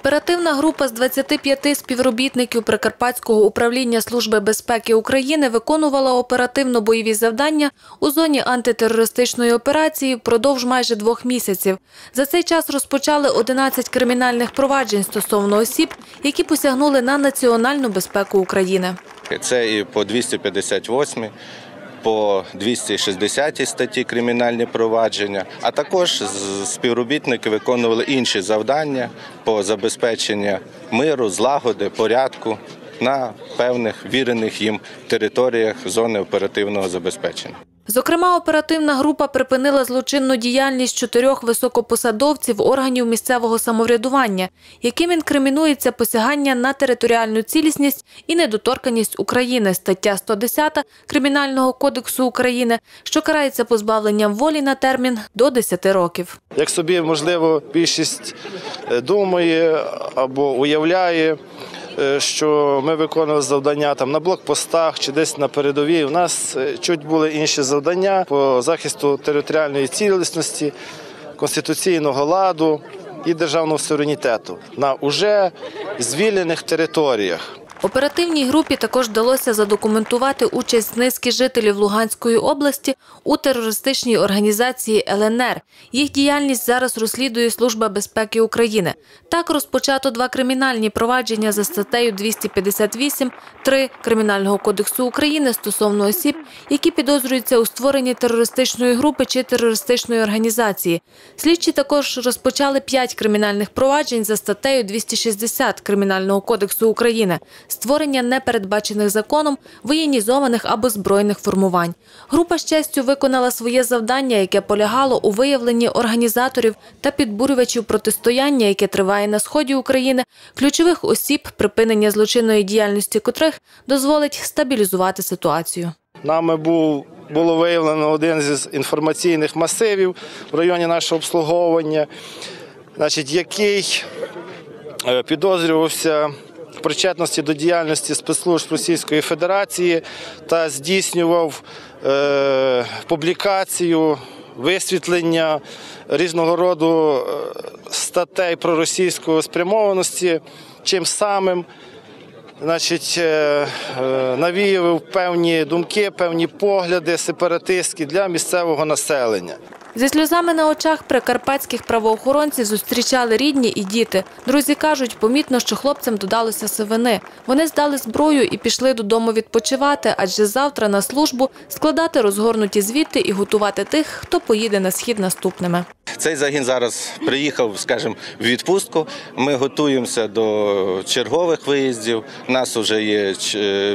Оперативна група з 25 співробітників Прикарпатського управління Служби безпеки України виконувала оперативно-бойові завдання у зоні антитерористичної операції впродовж майже двох місяців. За цей час розпочали 11 кримінальних проваджень стосовно осіб, які посягнули на національну безпеку України. Це і по 258, по 260 статті кримінальні провадження, а також співробітники виконували інші завдання по забезпеченню миру, злагоди, порядку на певних вірених їм територіях зони оперативного забезпечення. Зокрема, оперативна група припинила злочинну діяльність чотирьох високопосадовців органів місцевого самоврядування, яким інкримінується посягання на територіальну цілісність і недоторканність України, стаття 110 Кримінального кодексу України, що карається позбавленням волі на термін до 10 років. Як собі, можливо, більшість е, думає або уявляє, що ми виконували завдання там на блокпостах чи десь на передовій. У нас е, чуть були інші завдання по захисту територіальної цілісності, конституційного ладу і державного суверенітету на уже звільнених територіях. Оперативній групі також вдалося задокументувати участь низки жителів Луганської області у терористичній організації ЛНР. Їх діяльність зараз розслідує Служба безпеки України. Так розпочато два кримінальні провадження за статтею 258 3 Кримінального кодексу України стосовно осіб, які підозрюються у створенні терористичної групи чи терористичної організації. Слідчі також розпочали п'ять кримінальних проваджень за статтею 260 Кримінального кодексу України створення непередбачених законом воєнізованих або збройних формувань. Група з честю виконала своє завдання, яке полягало у виявленні організаторів та підбурювачів протистояння, яке триває на сході України, ключових осіб, припинення злочинної діяльності котрих дозволить стабілізувати ситуацію. Нами був було виявлено один з інформаційних масивів в районі нашого обслуговування, значить, який е, підозрювався в причетності до діяльності спецслужб Російської Федерації та здійснював е, публікацію, висвітлення різного роду е, статей проросійської спрямованості, чим самим значить, е, навіював певні думки, певні погляди сепаратистські для місцевого населення. Зі сльозами на очах прикарпатських правоохоронців зустрічали рідні і діти. Друзі кажуть, помітно, що хлопцям додалося сивини. Вони здали зброю і пішли додому відпочивати, адже завтра на службу складати розгорнуті звіти і готувати тих, хто поїде на схід наступними. Цей загін зараз приїхав, скажімо, в відпустку. Ми готуємося до чергових виїздів. У нас вже є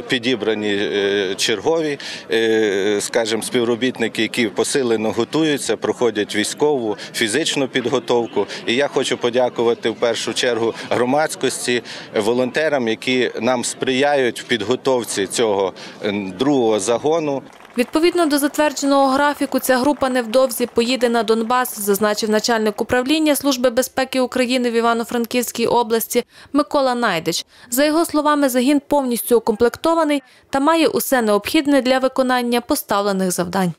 підібрані е, чергові, е, скажімо, співробітники, які посилено готуються, проходять військову, фізичну підготовку. І я хочу подякувати в першу чергу громадськості, волонтерам, які нам сприяють в підготовці цього е, другого загону. Відповідно до затвердженого графіку, ця група невдовзі поїде на Донбас, зазначив начальник управління Служби безпеки України в Івано-Франківській області Микола Найдич. За його словами, загін повністю укомплектований та має усе необхідне для виконання поставлених завдань.